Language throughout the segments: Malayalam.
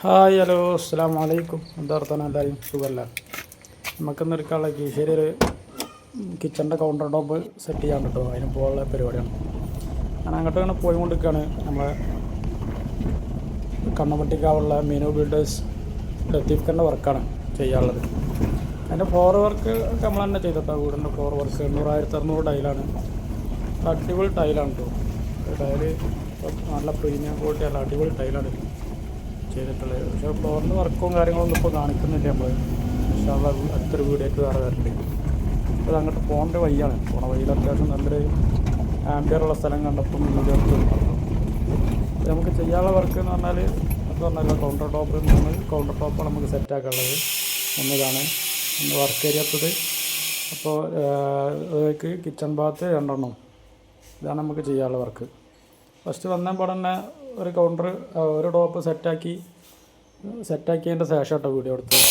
ഹായ് ഹലോ അസ്സാം വലൈക്കും എന്താ വർത്താനം? എല്ലാവരും സുഖമല്ല നമുക്കിന്ന് എടുക്കാനുള്ള കീശേരി ഒരു കിച്ചണിന്റെ കൗണ്ടർ ടോപ്പ് സെറ്റ് ചെയ്യാൻ കേട്ടോ. അതിന് പോകാനുള്ള പരിപാടിയാണ്. ഞാൻ അങ്ങോട്ട് ഇങ്ങനെ പോയിക്കൊണ്ടിരിക്കുകയാണ് നമ്മളെ കണ്ണപട്ടിക്കാവുള്ള മീനു ബിൽഡേഴ്സ് ലത്തീഫ്ഖന്റെ വർക്കാണ് ചെയ്യാനുള്ളത്. അതിന്റെ ഫ്ലോർ വർക്ക് നമ്മൾ തന്നെ ചെയ്തിട്ടോ വീടിന്റെ ഫ്ലോർ വർക്ക് എണ്ണൂറായിരത്തി അറുന്നൂറ് ടൈലാണ് അടിപൊളി ടൈലാണ് കേട്ടോ. ടൈൽ നല്ല പ്രീമിയം ക്വാളിറ്റി അല്ല അടിപൊളി ടൈലാണ് ചെയ്തിട്ടുള്ളത്. പക്ഷേ ഫ്ലോറിന് വർക്കും കാര്യങ്ങളൊന്നും ഇപ്പോൾ കാണിക്കുന്നില്ല നമ്മൾ പക്ഷേ അവിടെ അടുത്തൊരു വീടേക്ക് വേറെ വരണ്ട് അപ്പോൾ അങ്ങോട്ട് പോകേണ്ട വഴിയാണ്. പോണ വഴിയിൽ അത്യാവശ്യം നല്ലൊരു ആംബിയറുള്ള സ്ഥലം കണ്ടപ്പം അപ്പോൾ നമുക്ക് ചെയ്യാനുള്ള വർക്ക് എന്ന് പറഞ്ഞാൽ എന്ന് പറഞ്ഞാൽ കൗണ്ടർ ടോപ്പ് മൂന്ന് കൗണ്ടർ ടോപ്പ് നമുക്ക് സെറ്റ് ഒന്നതാണ്. ഒന്ന് വർക്ക് ഏരിയത്തത് അപ്പോൾ അതിലേക്ക് കിച്ചൺ ബാത്ത് രണ്ടെണ്ണം. ഇതാണ് നമുക്ക് ചെയ്യാനുള്ള വർക്ക് ഫസ്റ്റ് വന്നപ്പോൾ തന്നെ ഒരു കൗണ്ടർ ഒരു ടോപ്പ് സെറ്റാക്കി സെറ്റാക്കിയതിന്റെ ശേഷം കേട്ടോ വീഡിയോ എടുത്തത്.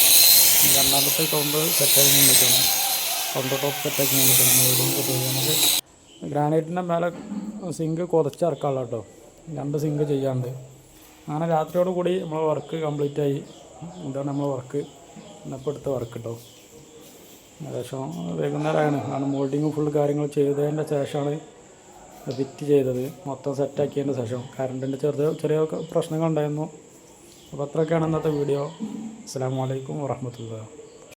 രണ്ടാമത്തെ കൗണ്ടർ സെറ്റാക്കി നിൽക്കണം. കൗണ്ടർ ടോപ്പ് സെറ്റാക്കി നിൽക്കണം. നമുക്ക് ഗ്രാനൈറ്റിന്റെ മേലെ സിങ്ക് കുതച്ചിറക്കാനുള്ള കേട്ടോ രണ്ട് സിങ്ക് ചെയ്യാണ്ട്. അങ്ങനെ രാത്രിയോട് കൂടി നമ്മൾ വർക്ക് കംപ്ലീറ്റ് ആയി. ഇതാണ് നമ്മൾ വർക്ക് ഇന്നിപ്പോൾ എടുത്ത വർക്ക് കേട്ടോ ഏകദേശം വൈകുന്നേരമാണ്. കാരണം മോൾഡിങ് ഫുൾ കാര്യങ്ങൾ ചെയ്തതിന്റെ ശേഷമാണ് ഫിറ്റ് ചെയ്തത്. മൊത്തം സെറ്റാക്കിയതിന്റെ ശേഷം കറണ്ടിന്റെ ചെറിയ ചെറിയ പ്രശ്നങ്ങളുണ്ടായിരുന്നു. അപ്പോൾ അത്രയൊക്കെയാണ് ഇന്നത്തെ വീഡിയോ അസ്സാം വലൈക്കും വാഹമത്തുള്ള